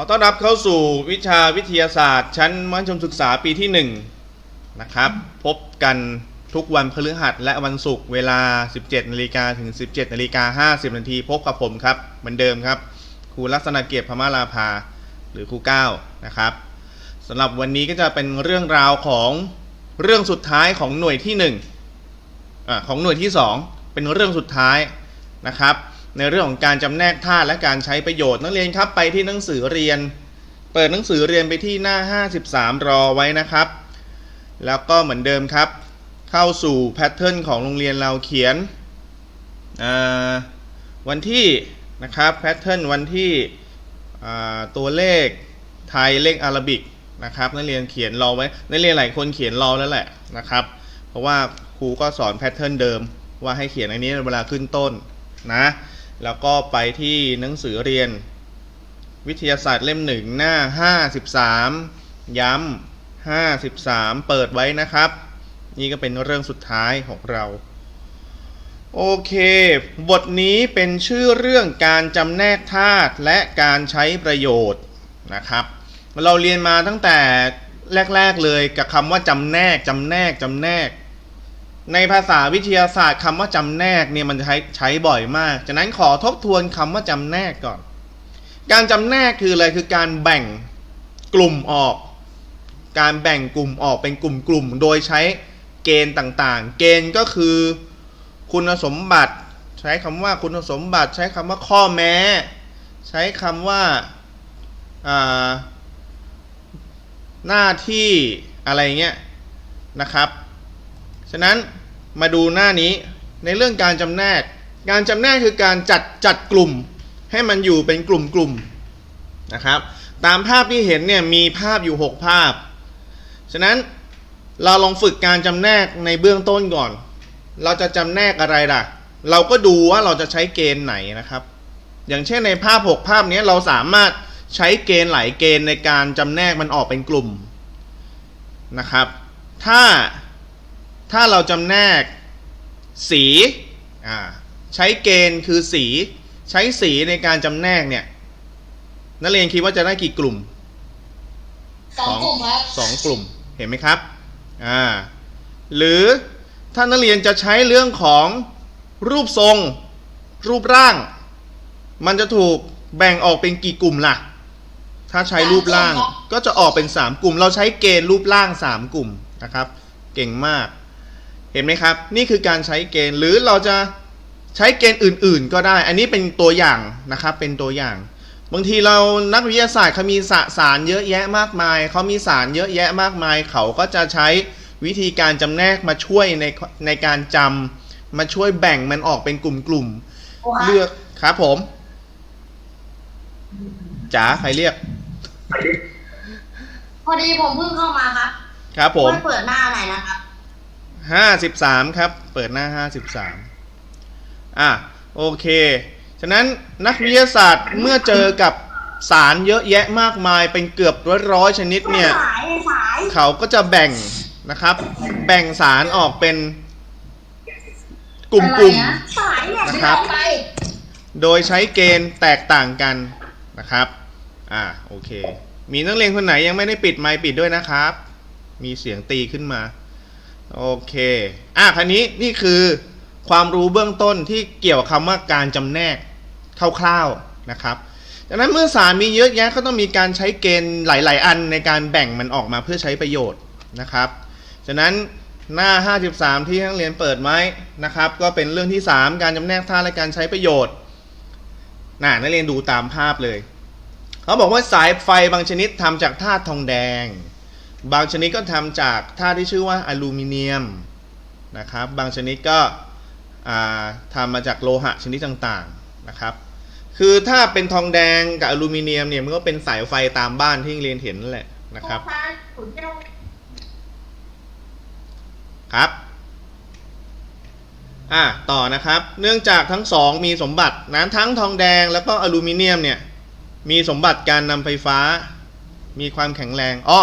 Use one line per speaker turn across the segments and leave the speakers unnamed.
ขอต้อนรับเข้าสู่วิชาวิทยาศาสตร์ ชั้นมัธยมศึกษาปีที่ 1 นะครับ พบกันทุกวันพฤหัสและวันศุกร์เวลา 17นาฬิกาถึง 17นาฬิกา50นาทีพบกับผมครับ เหมือนเดิมครับ ครูลักษณะเกียรติพมาลาภาหรือครูก้าวนะครับสำหรับวันนี้ก็จะเป็นเรื่องราวของเรื่องสุดท้ายของหน่วยที่1อาของหน่วยที่ 2 เป็นเรื่องสุดท้ายนะครับ ในเรื่องของการจำแนกธาตุและการใช้ประโยชน์ นักเรียนครับไปที่หนังสือเรียน เปิดหนังสือเรียนไปที่หน้า 53 รอไว้นะครับ แล้วก็เหมือนเดิมครับ เข้าสู่แพทเทิร์นของโรงเรียนเราเขียนวันที่นะครับแพทเทิร์นวันที่ตัวเลขไทยเลขอารบิกนะครับนักเรียนเขียนรอไว้นักเรียนหลายคนเขียนรอแล้วแหละนะครับ เพราะว่าครูก็สอนแพทเทิร์นเดิมว่าให้เขียนอันนี้เวลาขึ้นต้นนะ แล้วก็ไปที่หนังสือเรียน วิทยาศาสตร์เล่มหนึ่งหน้า 53 ย้ำ 53 เปิดไว้นะครับ นี่ก็เป็นเรื่องสุดท้ายของเรา โอเค บทนี้เป็นชื่อเรื่องการจำแนกธาตุและการใช้ประโยชน์นะครับ เราเรียนมาตั้งแต่แรก ๆเลยกับคำว่าจำแนกจำแนกจำแนก ในภาษาวิทยาศาสตร์คำว่าจำแนกเนี่ยมันใช้ใช้บ่อยมากจากนั้นขอทบทวนคำว่าจำแนกก่อน การจำแนกคืออะไรคือการแบ่งกลุ่มออก การแบ่งกลุ่มออกเป็นกลุ่มๆ โดยใช้เกณฑ์ต่างๆ เกณฑ์ก็คือคุณสมบัติ ใช้คำว่าคุณสมบัติ ใช้คำว่าข้อแม้ ใช้คำว่าหน้าที่อะไรเงี้ยนะครับ ฉะนั้น มาดูหน้านี้ในเรื่องการจำแนก การจำแนกคือการจัดจัดกลุ่ม ให้มันอยู่เป็นกลุ่มกลุ่มนะครับ ตามภาพที่เห็นเนี่ยมีภาพอยู่ 6 ภาพ ฉะนั้นเราลองฝึกการจำแนกในเบื้องต้นก่อน เราจะจำแนกอะไรล่ะ เราก็ดูว่าเราจะใช้เกณฑ์ไหนนะครับ อย่างเช่นในภาพ 6 ภาพนี้เราสามารถใช้เกณฑ์หลายเกณฑ์ในการจำแนกมันออกเป็นกลุ่มนะครับ ถ้าถ้าเราจำแนก สีอ่าใช้เกณฑ์คือสี ใช้สีในการจำแนกเนี่ย นักเรียนคิดว่าจะได้กี่กลุ่ม
สองกลุ่มครับ
สองกลุ่มเห็นไหมครับอ่าหรือถ้านักเรียนจะใช้เรื่องของรูปทรง รูปร่าง มันจะถูกแบ่งออกเป็นกี่กลุ่มล่ะ ถ้าใช้รูปร่างก็จะออกเป็น 3 กลุ่ม เราใช้เกณฑ์รูปร่าง 3 กลุ่มนะครับ เก่งมากเห็นไหมครับ นี่คือการใช้เกณฑ์หรือเราจะใช้เกณฑ์อื่น ๆ ก็ได้ อันนี้เป็นตัวอย่างนะครับ เป็นตัวอย่าง บางทีเรานักวิทยาศาสตร์เขามีสสารเยอะแยะมากมาย เขามีสารเยอะแยะมากมาย เขาก็จะใช้วิธีการจำแนกมาช่วยในในการจำมาช่วยแบ่งมันออกเป็นกลุ่มๆเลือกครับผมจ๋าใครเรียก
พอดีผมเพิ่งเข้ามาครับ
ครับผม
ช่วยเปิดหน้าหน่อยนะครับ
ห้าสิบสามครับ เปิดหน้าห้าสิบสามอะ โอเค ฉะนั้นนักวิทยาศาสตร์เมื่อเจอกับสารเยอะแยะมากมายเป็นเกือบร้อยร้อยชนิดเนี่ย
ยย
เขาก็จะแบ่งนะครับ แบ่งสารออกเป็นกลุ่ม
อะไรนะสายเนี่ย
นะครับ โดยใช้เกณฑ์แตกต่างกันนะครับ อ่า โอเค มีนักเรียนคนไหนยังไม่ได้ปิดไมค์ปิดด้วยนะครับ มีเสียงตีขึ้นมา โอเค อะคันนี้นี่คือความรู้เบื้องต้นที่เกี่ยวกับคำว่าการจำแนกคร่าวๆนะครับดังนั้นเมื่อสารมีเยอะแยะก็ต้องมีการใช้เกณฑ์หลาย ๆ อันในการแบ่งมันออกมาเพื่อใช้ประโยชน์นะครับฉะนั้นหน้า 53 ที่นักเรียนเปิดไว้นะครับ ก็เป็นเรื่องที่ 3 การจำแนกธาตุและการใช้ประโยชน์น่ะนักเรียนดูตามภาพเลย เขาบอกว่าสายไฟบางชนิดทำจากธาตุทองแดง บางชนิดก็ทำจากธาตุที่ชื่อว่าอลูมิเนียมนะครับ บางชนิดก็อ่าทำมาจากโลหะชนิดต่างๆนะครับ คือถ้าเป็นทองแดงกับอลูมิเนียมเนี่ยมันก็เป็นสายไฟตามบ้านที่เรียนเห็นนั่นแหละนะครับครับอะต่อนะครับ เนื่องจากทั้งสองมีสมบัตินะทั้งทองแดงแล้วก็อลูมิเนียมเนี่ยมีสมบัติการนำไฟฟ้า มีความแข็งแรงอ้อ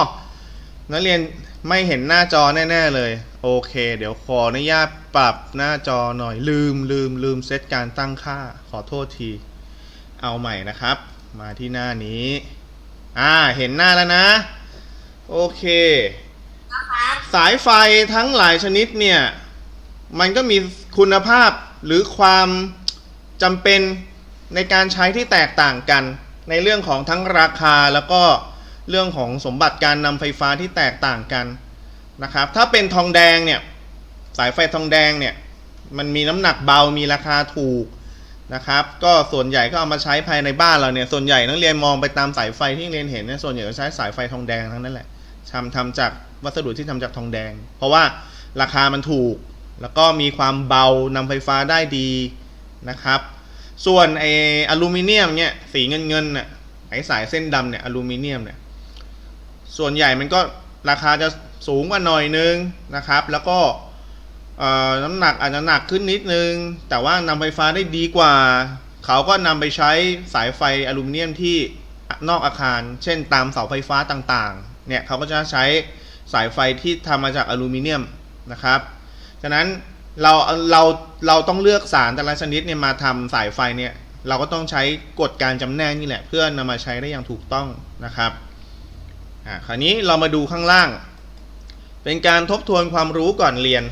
นักเรียนไม่เห็นหน้าจอแน่ ๆ เลย โอเค เดี๋ยวขออนุญาตปรับหน้าจอหน่อยลืมลืมลืมเซตการตั้งค่าขอโทษที เอาใหม่นะครับ มาที่หน้านี้ อ่าเห็นหน้าแล้วนะ โอเค สายไฟทั้งหลายชนิดเนี่ย มันก็มีคุณภาพหรือความจำเป็นในการใช้ที่แตกต่างกัน ในเรื่องของทั้งราคาแล้วก็ เรื่องของสมบัติการนำไฟฟ้าที่แตกต่างกันนะครับ ถ้าเป็นทองแดงเนี่ยสายไฟทองแดงเนี่ยมันมีน้ำหนักเบามีราคาถูกนะครับ ก็ส่วนใหญ่ก็เอามาใช้ภายในบ้านเราเนี่ยส่วนใหญ่นักเรียนมองไปตามสายไฟที่เรียนเห็นเนี่ยส่วนใหญ่ก็ใช้สายไฟทองแดงทั้งนั้นแหละทำทำจากวัสดุที่ทำจากทองแดง เพราะว่าราคามันถูก แล้วก็มีความเบานำไฟฟ้าได้ดีนะครับ ส่วนไออลูมิเนียมเนี่ยสีเงินเงินน่ะไอสายเส้นดำเนี่ยอลูมิเนียมเนี่ย ส่วนใหญ่มันก็ราคาจะสูงกว่าหน่อยนึงนะครับ แล้วก็น้ำหนักอาจจะหนักขึ้นนิดนึง แต่ว่านำไฟฟ้าได้ดีกว่า เขาก็นำไปใช้สายไฟอลูมิเนียมที่นอกอาคาร เช่นตามเสาไฟฟ้าต่างๆ เนี่ยเขาก็จะใช้สายไฟที่ทำมาจากอลูมิเนียมนะครับ ฉะนั้นเราเราเราต้องเลือกสารแต่ละชนิดเนี่ยมาทำสายไฟเนี่ยเราก็ต้องใช้กฎการจำแนกนี่แหละ เพื่อนำมาใช้ได้อย่างถูกต้องนะครับ อ่าคราวนี้เรามาดูข้างล่าง เป็นการทบทวนความรู้ก่อนเรียน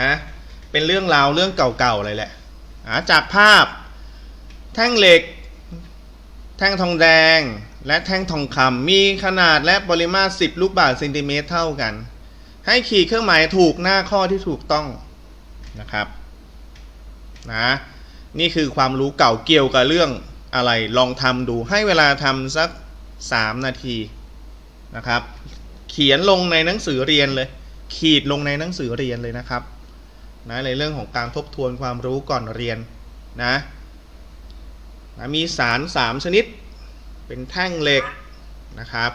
นะ เป็นเรื่องราวเรื่องเก่าๆเลยแหละอ่าจากภาพ แท่งเหล็ก แท่งทองแดง และแท่งทองคำมีขนาดและปริมาตร 10 ลูกบาศก์เซนติเมตรเท่ากัน ให้ขีดเครื่องหมายถูกหน้าข้อที่ถูกต้องนะครับนะนี่คือความรู้เก่าเกี่ยวกับเรื่องอะไรลองทำดูให้เวลาทำสัก 3 นาที นะครับ เขียนลงในหนังสือเรียนเลย ขีดลงในหนังสือเรียนเลยนะครับนะในเรื่องของการทบทวนความรู้ก่อนเรียนนะนะมีสาร 3 ชนิด เป็นแท่งเหล็กนะครับ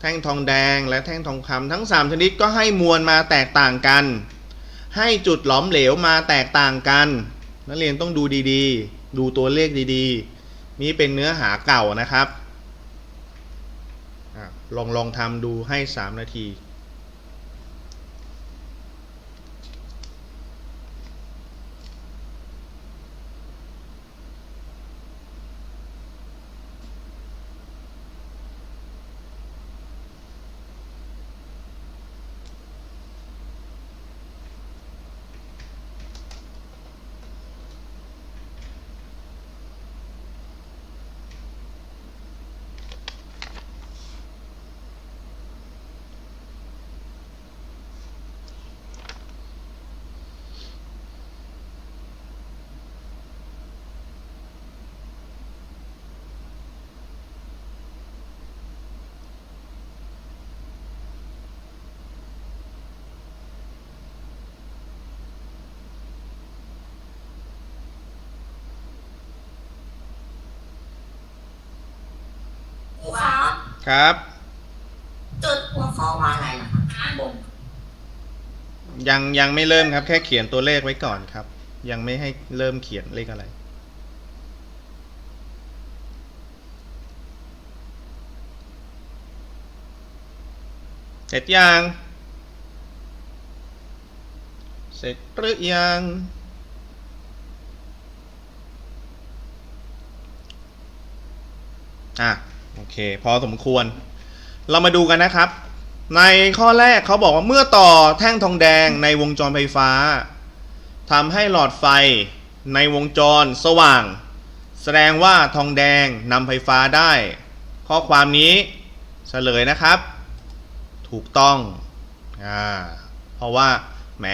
แท่งทองแดงและแท่งทองคำทั้ง 3 ชนิดก็ให้มวลมาแตกต่างกัน ให้จุดหลอมเหลวมาแตกต่างกัน นักเรียนต้องดูดีๆ ดูตัวเลขดีๆ นี่เป็นเนื้อหาเก่านะครับ ลองลองทำดูให้ 3 นาที
ครู ครับ
ครับ
จุดหัวข้อว่าอะไรล่ะครับข้างบน
ยังยังไม่เริ่มครับ แค่เขียนตัวเลขไว้ก่อนครับ ยังไม่ให้เริ่มเขียนเลขอะไร เสร็จยัง เสร็จหรือยังอะ โอเค พอสมควร เรามาดูกันนะครับ ในข้อแรกเขาบอกว่าเมื่อต่อแท่งทองแดงในวงจรไฟฟ้าทำให้หลอดไฟในวงจรสว่าง แสดงว่าทองแดงนำไฟฟ้าได้ ข้อความนี้เฉลยนะครับ ถูกต้องอ่าเพราะว่าแหม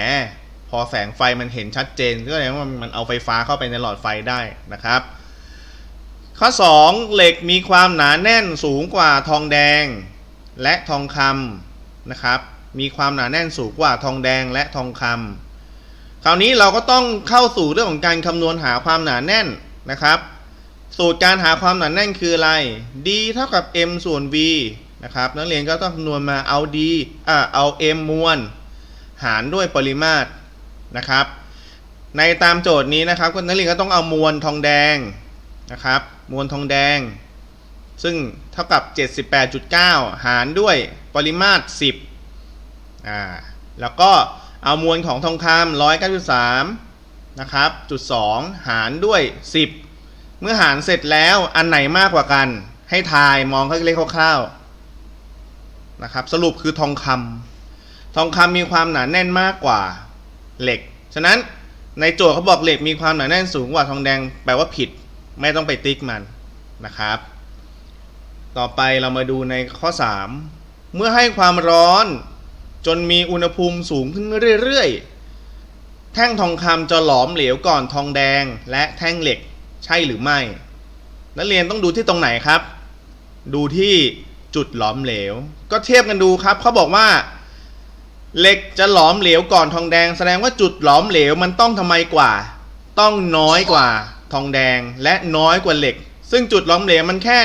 พอแสงไฟมันเห็นชัดเจนก็แสดงว่ามันเอาไฟฟ้าเข้าไปในหลอดไฟได้นะครับ ข้อ 2 เหล็กมีความหนาแน่นสูงกว่าทองแดงและทองคำนะครับ มีความหนาแน่นสูงกว่าทองแดงและทองคำคราวนี้เราก็ต้องเข้าสู่เรื่องของการคำนวณหาความหนาแน่นนะครับ สูตรการหาความหนาแน่นคืออะไร d เท่ากับ m ส่วน v นะครับนักเรียนก็ต้องคำนวณมาเอา d อ่าเอา m มวลหารด้วยปริมาตรนะครับ ในตามโจทย์นี้นะครับนักเรียนก็ต้องเอามวลทองแดงนะครับ มวลทองแดง ซึ่งเท่ากับ 78.9 หารด้วยปริมาตร 10อ่าแล้วก็เอามวลของทองคำ193นะครับจุด2หารด้วย 10 เมื่อหารเสร็จแล้วอันไหนมากกว่ากัน ให้ทายมองเล็กๆคร่าวๆนะครับสรุปคือทองคำทองคำมีความหนาแน่นมากกว่าเหล็ก ฉะนั้นในโจทย์เขาบอกเหล็กมีความหนาแน่นสูงกว่าทองแดงแปลว่าผิด ไม่ต้องไปติ๊กมันนะครับ ต่อไปเรามาดูในข้อ 3 เมื่อให้ความร้อนจนมีอุณหภูมิสูงขึ้นเรื่อยๆ แท่งทองคำจะหลอมเหลวก่อนทองแดงและแท่งเหล็กใช่หรือไม่ นักเรียนต้องดูที่ตรงไหนครับ ดูที่จุดหลอมเหลว ก็เทียบกันดูครับเขาบอกว่าเหล็กจะหลอมเหลวก่อนทองแดง แสดงว่าจุดหลอมเหลวมันต้องทำไมกว่า ต้องน้อยกว่า ทองแดงและน้อยกว่าเหล็ก ซึ่งจุดหลอมเหลวมันแค่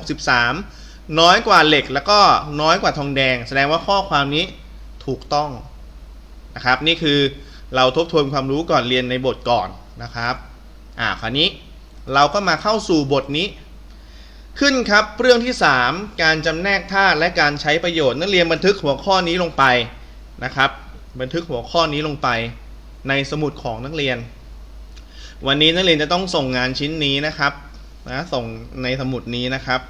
1063 น้อยกว่าเหล็กแล้วก็น้อยกว่าทองแดง แสดงว่าข้อความนี้ถูกต้องนะครับ นี่คือเราทบทวนความรู้ก่อนเรียนในบทก่อนนะครับอ่าคราวนี้เราก็มาเข้าสู่บทนี้ ขึ้นครับเรื่องที่ 3 การจำแนกธาตุและการใช้ประโยชน์ นักเรียนบันทึกหัวข้อนี้ลงไปนะครับ บันทึกหัวข้อนี้ลงไปในสมุดของนักเรียน วันนี้นักเรียนจะต้องส่งงานชิ้นนี้นะครับนะส่งในสมุดนี้นะครับ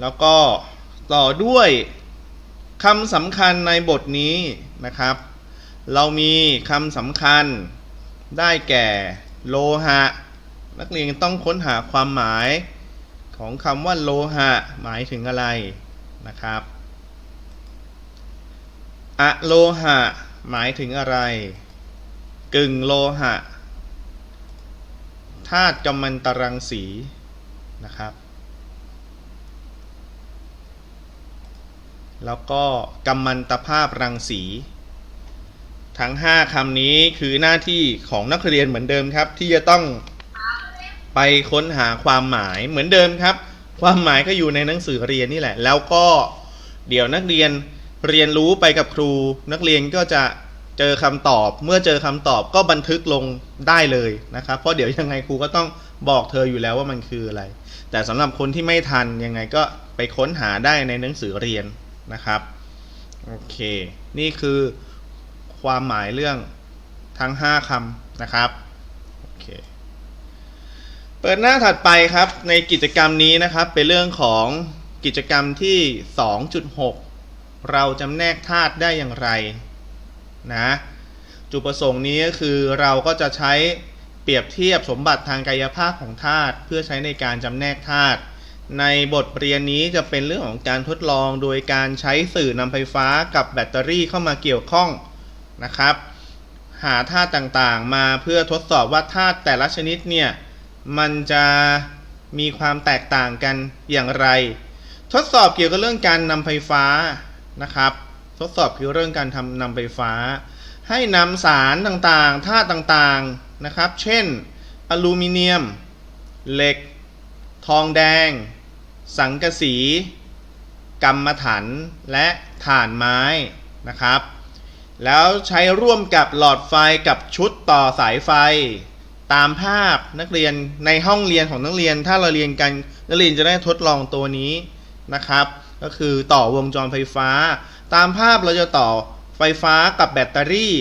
แล้วก็ต่อด้วยคำสำคัญในบทนี้นะครับ เรามีคำสำคัญได้แก่โลหะ นักเรียนต้องค้นหาความหมายของคำว่าโลหะหมายถึงอะไรนะครับอะโลหะหมายถึงอะไร กึ่งโลหะ ธาตุกัมมันตรังสีนะครับ แล้วก็กัมมันตภาพรังสี ทั้ง 5คำนี้คือหน้าที่ของนักเรียนเหมือนเดิมครับ ที่จะต้องไปค้นหาความหมายเหมือนเดิมครับ ความหมายก็อยู่ในหนังสือเรียนนี่แหละ แล้วก็เดี๋ยวนักเรียนเรียนรู้ไปกับครู นักเรียนก็จะ เจอคำตอบ เมื่อเจอคำตอบก็บันทึกลงได้เลยนะครับ เพราะเดี๋ยวยังไงครูก็ต้องบอกเธออยู่แล้วว่ามันคืออะไร แต่สำหรับคนที่ไม่ทันยังไงก็ไปค้นหาได้ในหนังสือเรียนนะครับ โอเค นี่คือความหมายเรื่องทั้ง 5คำนะครับ โอเค เปิดหน้าถัดไปครับ ในกิจกรรมนี้นะครับ เป็นเรื่องของกิจกรรมที่ 2.6 เราจำแนกธาตุได้อย่างไร นะจุดประสงค์นี้ก็คือเราก็จะใช้เปรียบเทียบสมบัติทางกายภาพของธาตุเพื่อใช้ในการจำแนกธาตุในบทเรียนนี้จะเป็นเรื่องของการทดลองโดยการใช้สื่อนำไฟฟ้ากับแบตเตอรี่เข้ามาเกี่ยวข้องนะครับ หาธาตุต่างๆ มาเพื่อทดสอบว่าธาตุแต่ละชนิดเนี่ยมันจะมีความแตกต่างกันอย่างไร ทดสอบเกี่ยวกับเรื่องการนำไฟฟ้านะครับ ทดสอบเกี่ยวกับเรื่องการทำนำไฟฟ้า ให้นำสารต่างๆธาตุต่างๆนะครับ เช่น อลูมิเนียม เหล็ก ทองแดง สังกะสีกำมะถันและถ่านไม้นะครับ แล้วใช้ร่วมกับหลอดไฟกับชุดต่อสายไฟ ตามภาพนักเรียนในห้องเรียนของนักเรียน ถ้าเราเรียนกันนักเรียนจะได้ทดลองตัวนี้นะครับ ก็คือต่อวงจรไฟฟ้า ตามภาพเราจะต่อไฟฟ้ากับแบตเตอรี่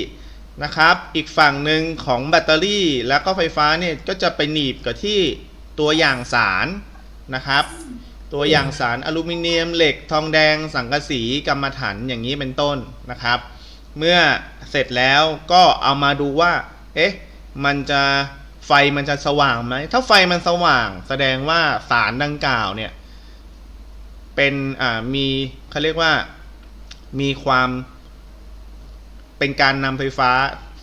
นะครับ อีกฝั่งหนึ่งของแบตเตอรี่แล้วก็ไฟฟ้าเนี่ยก็จะไปหนีบกับที่ตัวอย่างสารนะครับ ตัวอย่างสารอลูมิเนียมเหล็กทองแดง สังกะสีกำมะถันอย่างนี้เป็นต้นนะครับ เมื่อเสร็จแล้วก็เอามาดูว่า เอ๊ะ มันจะไฟมันจะสว่างไหม ถ้าไฟมันสว่างแสดงว่าสารดังกล่าวเนี่ย เป็น อ่า มีเขาเรียกว่า มีความเป็นการนำไฟฟ้า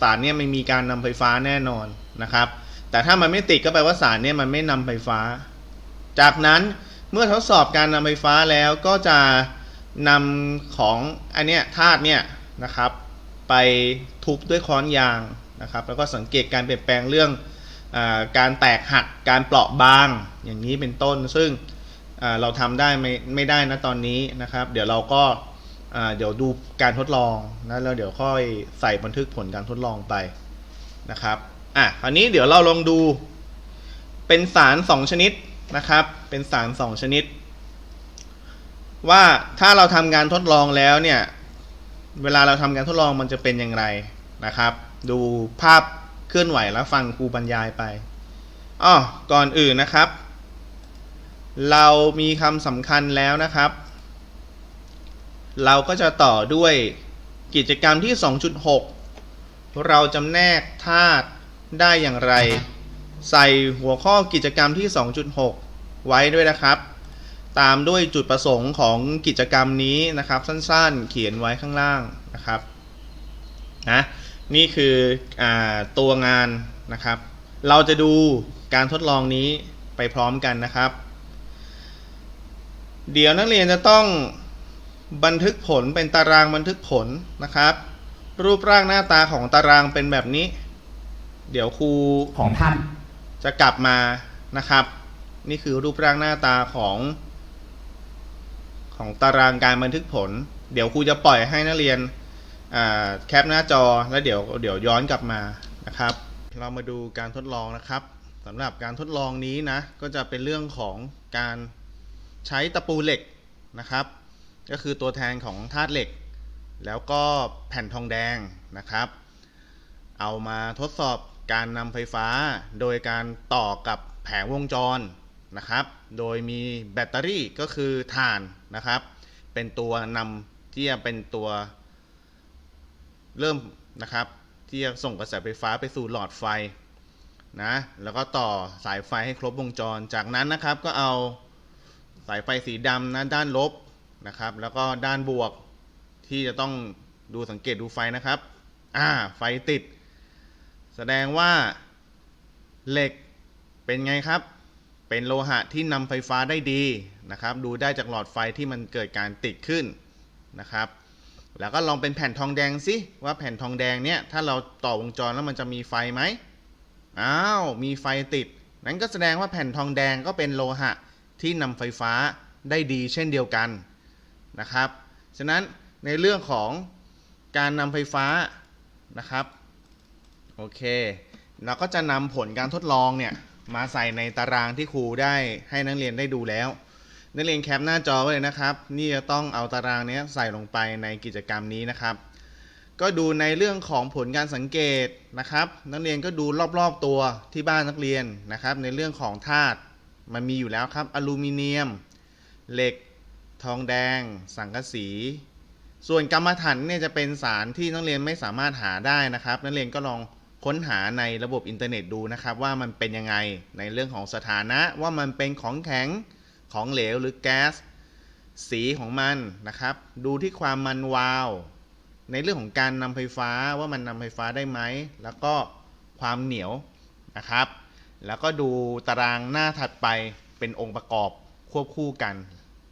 สารเนี่ยไม่มีการนำไฟฟ้าแน่นอนนะครับ แต่ถ้ามันไม่ติดก็แปลว่าสารเนี่ยมันไม่นำไฟฟ้า จากนั้นเมื่อทดสอบการนำไฟฟ้าแล้วก็จะนำของอันเนี้ยธาตุเนี่ยนะครับ ไปทุบด้วยค้อนยางนะครับ แล้วก็สังเกตการเปลี่ยนแปลงเรื่องอการแตกหักการเปราะบางอย่างนี้เป็นต้น ซึ่งเราทำได้ไม่ไม่ได้นะตอนนี้นะครับ เดี๋ยวเราก็ เดี๋ยวดูการทดลองนะแล้วเดี๋ยวค่อยใส่บันทึกผลการทดลองไปนะครับอะคราวนี้เดี๋ยวเราลองดูเป็นสารสองชนิดนะครับ เป็นสารสองชนิด ว่าถ้าเราทำการทดลองแล้วเนี่ย เวลาเราทำการทดลองมันจะเป็นอย่างไรนะครับ ดูภาพเคลื่อนไหวแล้วฟังครูบรรยายไปอ้อก่อนอื่นนะครับ เรามีคำสำคัญแล้วนะครับ เราก็จะต่อด้วยกิจกรรมที่ 2.6 เราจำแนกธาตุได้อย่างไร ใส่หัวข้อกิจกรรมที่ 2.6 ไว้ด้วยนะครับ ตามด้วยจุดประสงค์ของกิจกรรมนี้นะครับ สั้นๆ เขียนไว้ข้างล่างนะครับนะนี่คืออาตัวงานนะครับ เราจะดูการทดลองนี้ไปพร้อมกันนะครับ เดี๋ยวนักเรียนจะต้อง บันทึกผลเป็นตารางบันทึกผลนะครับ รูปร่างหน้าตาของตารางเป็นแบบนี้ เดี๋ยวครู
ของท่าน
จะกลับมานะครับ นี่คือรูปร่างหน้าตาของ ของตารางการบันทึกผล เดี๋ยวครูจะปล่อยให้นักเรียนแคปหน้าจอแล้วเดี๋ยวเดี๋ยวย้อนกลับมานะครับ เรามาดูการทดลองนะครับสำหรับการทดลองนี้นะก็จะเป็นเรื่องของการใช้ตะปูเหล็กนะครับ ก็คือตัวแทนของธาตุเหล็ก แล้วก็แผ่นทองแดงนะครับ เอามาทดสอบการนำไฟฟ้าโดยการต่อกับแผงวงจรนะครับ โดยมีแบตเตอรี่ก็คือถ่านนะครับ เป็นตัวนำที่จะเป็นตัวเริ่มนะครับที่จะส่งกระแสไฟฟ้าไปสู่หลอดไฟนะ แล้วก็ต่อสายไฟให้ครบวงจร จากนั้นนะครับก็เอาสายไฟสีดำนะด้านลบ นะครับ แล้วก็ด้านบวกที่จะต้องดูสังเกตดูไฟนะครับ อ่า ไฟติด แสดงว่าเหล็กเป็นไงครับ เป็นโลหะที่นำไฟฟ้าได้ดีนะครับ ดูได้จากหลอดไฟที่มันเกิดการติดขึ้นนะครับ แล้วก็ลองเป็นแผ่นทองแดงสิว่าแผ่นทองแดงเนี่ยถ้าเราต่อวงจรแล้วมันจะมีไฟไหมอ้าวมีไฟติด นั้นก็แสดงว่าแผ่นทองแดงก็เป็นโลหะที่นำไฟฟ้าได้ดีเช่นเดียวกัน นะครับ ฉะนั้นในเรื่องของการนำไฟฟ้านะครับโอเคเราก็จะนำผลการทดลองเนี่ยมาใส่ในตารางที่ครูได้ให้นักเรียนได้ดูแล้ว นักเรียนแคปหน้าจอไว้เลยนะครับ นี่จะต้องเอาตารางนี้ใส่ลงไปในกิจกรรมนี้นะครับ ก็ดูในเรื่องของผลการสังเกตนะครับ นักเรียนก็ดูรอบๆตัวที่บ้านนักเรียนนะครับ ในเรื่องของธาตุมันมีอยู่แล้วครับอลูมิเนียม เหล็ก ทองแดง สังกะสี ส่วนกรรมฐานเนี่ยจะเป็นสารที่นักเรียนไม่สามารถหาได้นะครับ นักเรียนก็ลองค้นหาในระบบอินเทอร์เน็ตดูนะครับว่ามันเป็นยังไงในเรื่องของสถานะว่ามันเป็นของแข็งของเหลวหรือแก๊สสีของมันนะครับ ดูที่ความมันวาว ในเรื่องของการนำไฟฟ้าว่ามันนำไฟฟ้าได้ไหม แล้วก็ความเหนียวนะครับ แล้วก็ดูตารางหน้าถัดไปเป็นองค์ประกอบควบคู่กัน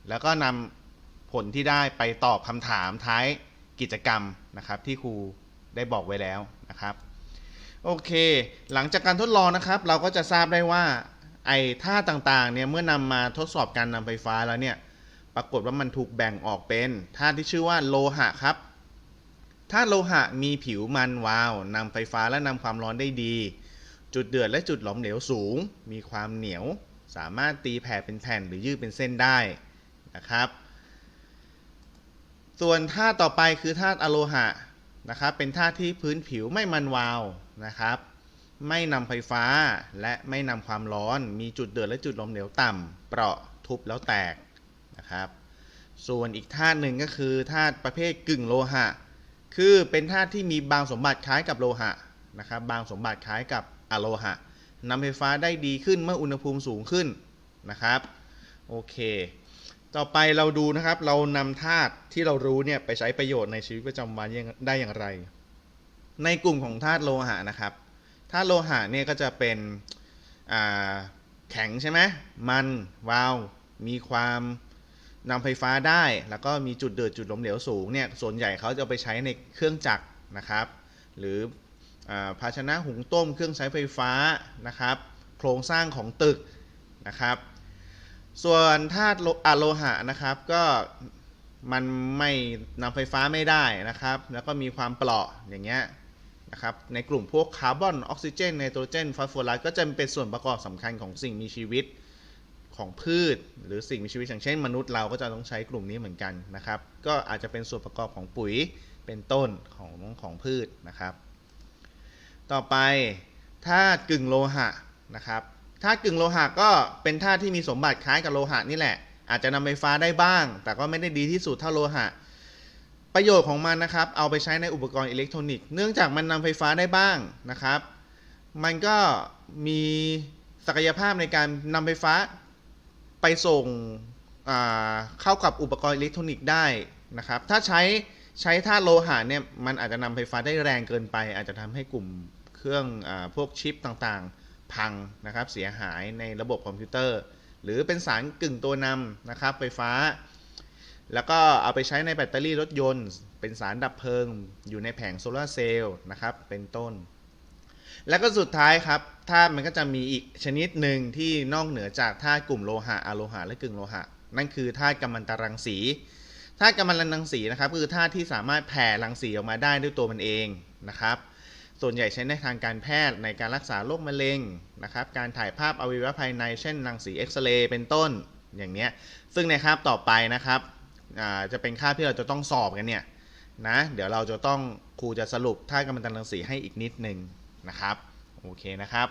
แล้วก็นำผลที่ได้ไปตอบคำถามท้ายกิจกรรมนะครับ ที่ครูได้บอกไว้แล้วนะครับโอเค หลังจากการทดลองนะครับ เราก็จะทราบได้ว่าไอ้ท่าตุต่างๆเนี่ยเมื่อนำมาทดสอบการนำไฟฟ้าแล้วเนี่ยปรากฏว่ามันถูกแบ่งออกเป็นธาตุที่ชื่อว่าโลหะครับธาตุโลหะมีผิวมันวาวนำไฟฟ้าและนำความร้อนได้ดี จุดเดือดและจุดหลอมเหลวสูง มีความเหนียว สามารถตีแผ่เป็นแผ่นหรือยืดเป็นเส้นได้ นะครับ ส่วนธาตุต่อไปคือธาตุอโลหะนะครับ เป็นธาตุที่พื้นผิวไม่มันวาวนะครับ ไม่นำไฟฟ้าและไม่นำความร้อน มีจุดเดือดและจุดหลอมเหลวต่ำเปราะทุบแล้วแตกนะครับ ส่วนอีกธาตุหนึ่งก็คือธาตุประเภทกึ่งโลหะ คือเป็นธาตุที่มีบางสมบัติคล้ายกับโลหะนะครับ บางสมบัติคล้ายกับอะโลหะนำไฟฟ้าได้ดีขึ้นเมื่ออุณหภูมิสูงขึ้นนะครับ โอเค ต่อไปเราดูนะครับ เรานำธาตุที่เรารู้เนี่ยไปใช้ประโยชน์ในชีวิตประจำวันได้อย่างไร ในกลุ่มของธาตุโลหะนะครับธาตุโลหะเนี่ยก็จะเป็นแข็งใช่ไหมมันวาว มีความนำไฟฟ้าได้ แล้วก็มีจุดเดือดจุดหลอมเหลวสูงเนี่ยส่วนใหญ่เขาจะไปใช้ในเครื่องจักรนะครับ หรืออภาชนะหุงต้มเครื่องใช้ไฟฟ้านะครับ โครงสร้างของตึกนะครับ ส่วนธาตุโลอะโลหะนะครับ ก็มันไม่นำไฟฟ้าไม่ได้นะครับ แล้วก็มีความเปราะอย่างเงี้ยนะครับในกลุ่มพวกคาร์บอนออกซิเจนไนโตรเจนฟอสฟอรัสก็จะเป็นส่วนประกอบสำคัญของสิ่งมีชีวิตของพืช หรือสิ่งมีชีวิตอย่างเช่นมนุษย์เราก็จะต้องใช้กลุ่มนี้เหมือนกันนะครับ ก็อาจจะเป็นส่วนประกอบของปุ๋ยเป็นต้นของของพืชนะครับ ต่อไปธาตุกึ่งโลหะนะครับ ธาตุกึ่งโลหะก็เป็นธาตุที่มีสมบัติคล้ายกับโลหะนี่แหละ อาจจะนำไฟฟ้าได้บ้าง แต่ก็ไม่ได้ดีที่สุดเท่าโลหะ ประโยชน์ของมันนะครับ เอาไปใช้ในอุปกรณ์อิเล็กทรอนิกส์ เนื่องจากมันนำไฟฟ้าได้บ้างนะครับ มันก็มีศักยภาพในการนำไฟฟ้าไปส่งเข้ากับอุปกรณ์อิเล็กทรอนิกส์ได้นะครับ ถ้าใช้ใช้ธาตุโลหะเนี่ย มันอาจจะนำไฟฟ้าได้แรงเกินไป อาจจะทำให้กลุ่มเครื่องอพวกชิปต่างๆ พังนะครับเสียหายในระบบคอมพิวเตอร์ หรือเป็นสารกึ่งตัวนำนะครับไฟฟ้า แล้วก็เอาไปใช้ในแบตเตอรี่รถยนต์ เป็นสารดับเพลิง อยู่ในแผงโซลาร์เซลล์นะครับเป็นต้น แล้วก็สุดท้ายครับธาตุมันก็จะมีอีกชนิดหนึ่งที่นอกเหนือจากธาตุกลุ่มโลหะอะโลหะและกึ่งโลหะ นั่นคือธาตุกัมมันตรังสีธาตุกัมมันตรังสีนะครับคือธาตุที่สามารถแผ่รังสีออกมาได้ด้วยตัวมันเองนะครับ ส่วนใหญ่ใช้ในทางการแพทย์ในการรักษาโรคมะเร็งนะครับ การถ่ายภาพอวัยวะภายใน เช่นรังสีเอ็กซเรย์เป็นต้นอย่างเนี้ย ซึ่งในคาบต่อไปนะครับจะเป็นคาบที่เราจะต้องสอบกันเนี่ยนะ เดี๋ยวเราจะต้องครูจะสรุปท่าตุกัมมันตรังสีให้อีกนิดนึงนะครับ โอเคนะครับ